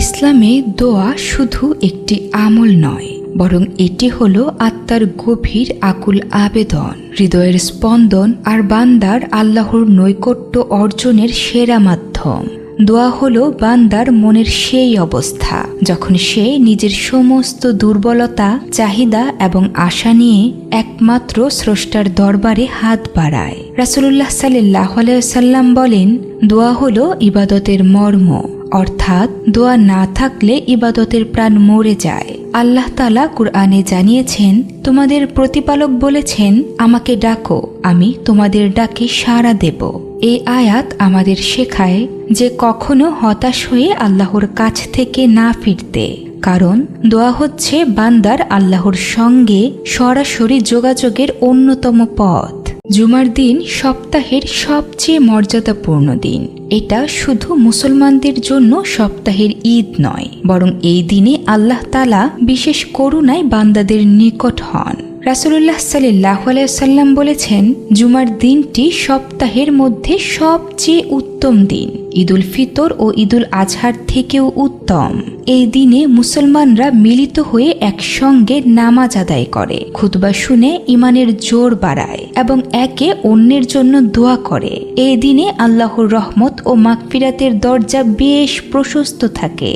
ইসলামে দোয়া শুধু একটি আমল নয়, বরং এটি হল আত্মার গভীর আকুল আবেদন, হৃদয়ের স্পন্দন আর বান্দার আল্লাহর নৈকট্য অর্জনের সেরা মাধ্যম। দোয়া হল বান্দার মনের সেই অবস্থা, যখন সে নিজের সমস্ত দুর্বলতা, চাহিদা এবং আশা নিয়ে একমাত্র স্রষ্টার দরবারে হাত বাড়ায়। রাসুলুল্লাহ সাল্লাহ সাল্লাম বলেন, দোয়া হল ইবাদতের মর্ম। অর্থাৎ দোয়া না থাকলে ইবাদতের প্রাণ মরে যায়। আল্লাহ তালা কুরআনে জানিয়েছেন, তোমাদের প্রতিপালক বলেছেন, আমাকে ডাকো, আমি তোমাদের ডাকে সাড়া দেব। এই আয়াত আমাদের শেখায় যে কখনো হতাশ হয়ে আল্লাহর কাছ থেকে না ফিরতে, কারণ দোয়া হচ্ছে বান্দার আল্লাহর সঙ্গে সরাসরি যোগাযোগের অন্যতম পথ। জুমার দিন সপ্তাহের সবচেয়ে মর্যাদাপূর্ণ দিন। এটা শুধু মুসলমানদের জন্য সপ্তাহের ঈদ নয়, বরং এই দিনে আল্লাহ তালা বিশেষ করুণায় বান্দাদের নিকট হন। রাসুল্লাহ সাল্লাহ সাল্লাম বলেছেন, জুমার দিনটি সপ্তাহের মধ্যে সবচেয়ে উত্তম দিন। ঈদুল ফিতর ও ঈদুল আজহার থেকেও উত্তম। এই দিনে মুসলমানরা মিলিত হয়ে একসঙ্গে নামাজ আদায় করে, খুতবা শুনে ইমানের জোর বাড়ায় এবং একে অন্যের জন্য দোয়া করে। এই দিনে আল্লাহর রহমত ও মাকফিরাতের দরজা বেশ প্রশস্ত থাকে।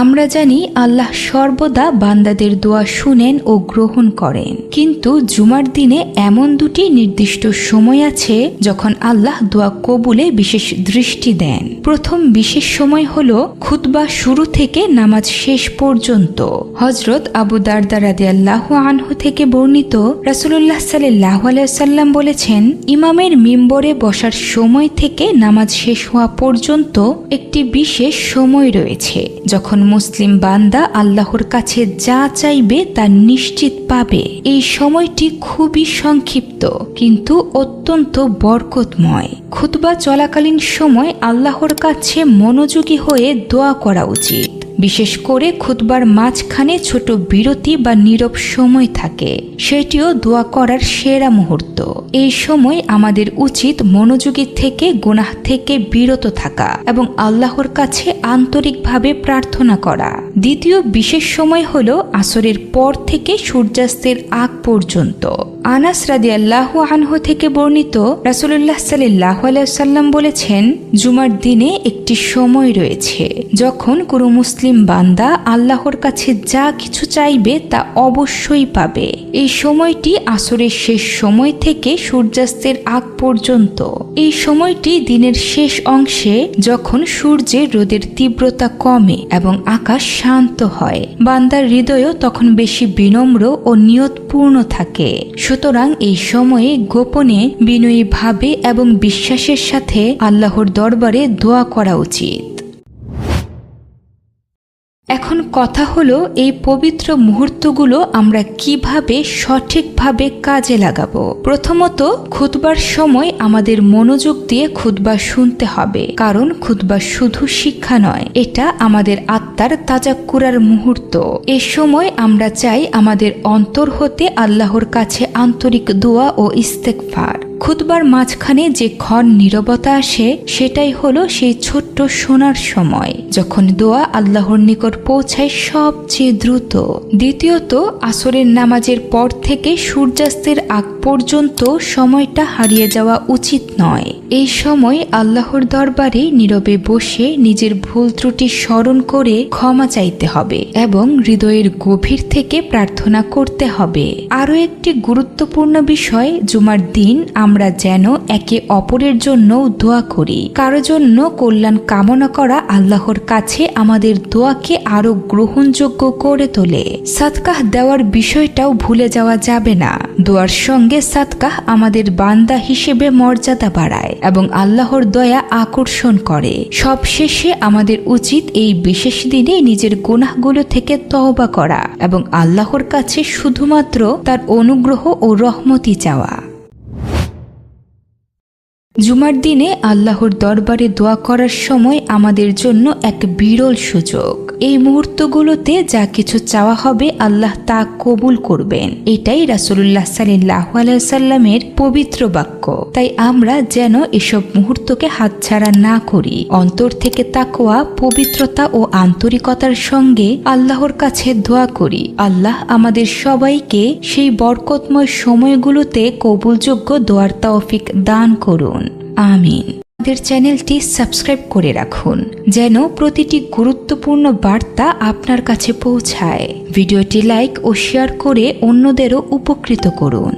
আমরা জানি আল্লাহ সর্বদা বান্দাদের দোয়া শুনেন ও গ্রহণ করেন। কিন্তু জুমার দিনে এমন দুটি নির্দিষ্ট সময় আছে যখন আল্লাহ দোয়া কবুলে বিশেষ দৃষ্টি দেন। প্রথম বিশেষ সময় হল খুতবা শুরু থেকে নামাজ শেষ পর্যন্ত। হজরত আবু দারদা রাদে আল্লাহ আনহু থেকে বর্ণিত রাসুল্লাহ সাল্লাহ সাল্লাম বলেছেন, ইমামের মিম্বরে বসার সময় থেকে নামাজ শেষ হওয়া পর্যন্ত একটি বিশেষ সময় রয়েছে, যখন মুসলিম বান্দা আল্লাহর কাছে যা চাইবে তা নিশ্চিত পাবে। এই সময়টি খুবই সংক্ষিপ্ত, কিন্তু অত্যন্ত বরকতময়। খুতবা চলাকালীন সময় আল্লাহর কাছে মনোযোগী হয়ে দোয়া করা উচিত। বিশেষ করে খুতবার মাঝখানে ছোট বিরতি বা নীরব সময় থাকে। সেটিও দোয়া করার সেরা মুহূর্ত। এই সময় আমাদের উচিত মনোযোগী থেকে, গুনাহ থেকে বিরত থাকা এবং আল্লাহর কাছে আন্তরিকভাবে প্রার্থনা করা। দ্বিতীয় বিশেষ সময় হল আসরের পর থেকে সূর্যাস্তের আগ পর্যন্ত। আনাস রাদি আল্লাহ আনহ থেকে বর্ণিত রাসুল্লাহ সাল্লাহ সাল্লাম বলেছেন, জুমার দিনে একটি সময় রয়েছে যখন কোনো মুসলিম বান্দা আল্লাহর কাছে যা কিছু চাইবে তা অবশ্যই পাবে। এই সময়টি আসরের শেষ সময় থেকে সূর্যাস্তের আগ পর্যন্ত। এই সময়টি দিনের শেষ অংশে যখন সূর্যের রোদের তীব্রতা কমে এবং আকাশ শান্ত হয়, বান্দার হৃদয়ও তখন বেশি বিনম্র ও নিয়তপূর্ণ থাকে। সুতরাং এই সময়ে গোপনে বিনয়ী ভাবে এবং বিশ্বাসের সাথে আল্লাহর দরবারে দোয়া করা উচিত। এখন কথা হলো এই পবিত্র মুহূর্তগুলো আমরা কীভাবে সঠিকভাবে কাজে লাগাবো? প্রথমত, খুতবার সময় আমাদের মনোযোগ দিয়ে খুতবা শুনতে হবে, কারণ খুতবা শুধু শিক্ষা নয়, এটা আমাদের আত্মার তাজাক্কুরার মুহূর্ত। এ সময় আমরা চাই আমাদের অন্তর হতে আল্লাহর কাছে আন্তরিক দোয়া ও ইস্তেকফার খুতবার মাঝখানে যে ক্ষণ নীরবতা আসে, সেটাই হলো সেই ছোট্ট সোনার সময়, যখন দোয়া আল্লাহর নিকট পৌঁছায় সবচেয়ে দ্রুত। দ্বিতীয়ত, আসরের নামাজের পর থেকে সূর্যাস্তের আগ পর্যন্ত সময়টা হারিয়ে যাওয়া উচিত নয়। এই সময় আল্লাহর দরবারে নীরবে বসে নিজের ভুল ত্রুটি স্মরণ করে ক্ষমা চাইতে হবে এবং হৃদয়ের গভীর থেকে প্রার্থনা করতে হবে। আরও একটি গুরুত্বপূর্ণ বিষয়, জুমার দিন আমরা যেন একে অপরের জন্য দোয়া করি। কারও জন্য কল্যাণ কামনা করা আল্লাহর কাছে আমাদের দোয়াকে আরও গ্রহণযোগ্য করে তোলে। সাদকাহ দেওয়ার বিষয়টাও ভুলে যাওয়া যাবে না। দোয়ার সঙ্গে সাদকাহ আমাদের বান্দা হিসেবে মর্যাদা বাড়ায় এবং আল্লাহর দয়া আকর্ষণ করে। সবশেষে আমাদের উচিত এই বিশেষ দিনে নিজের গুনাহগুলো থেকে তহবা করা এবং আল্লাহর কাছে শুধুমাত্র তার অনুগ্রহ ও রহমতি চাওয়া। জুমার দিনে আল্লাহর দরবারে দোয়া করার সময় আমাদের জন্য এক বিরল সুযোগ। এই মুহূর্তগুলোতে যা কিছু চাওয়া হবে আল্লাহ তা কবুল করবেন। এটাই রাসুল্লাহ সাল্লাহ সাল্লামের পবিত্র বাক্য। তাই আমরা যেন এসব মুহূর্তকে হাতছাড়া না করি। অন্তর থেকে তাকোয়া পবিত্রতা ও আন্তরিকতার সঙ্গে আল্লাহর কাছে দোয়া করি। আল্লাহ আমাদের সবাইকে সেই বরকতময় সময়গুলোতে কবুলযোগ্য দোয়ার তৌফিক দান করুন। আমিন। আমাদের চ্যানেলটি সাবস্ক্রাইব করে রাখুন, যেন প্রতিটি গুরুত্বপূর্ণ বার্তা আপনার কাছে পৌঁছায়। ভিডিওটি লাইক ও শেয়ার করে অন্যদেরও উপকৃত করুন।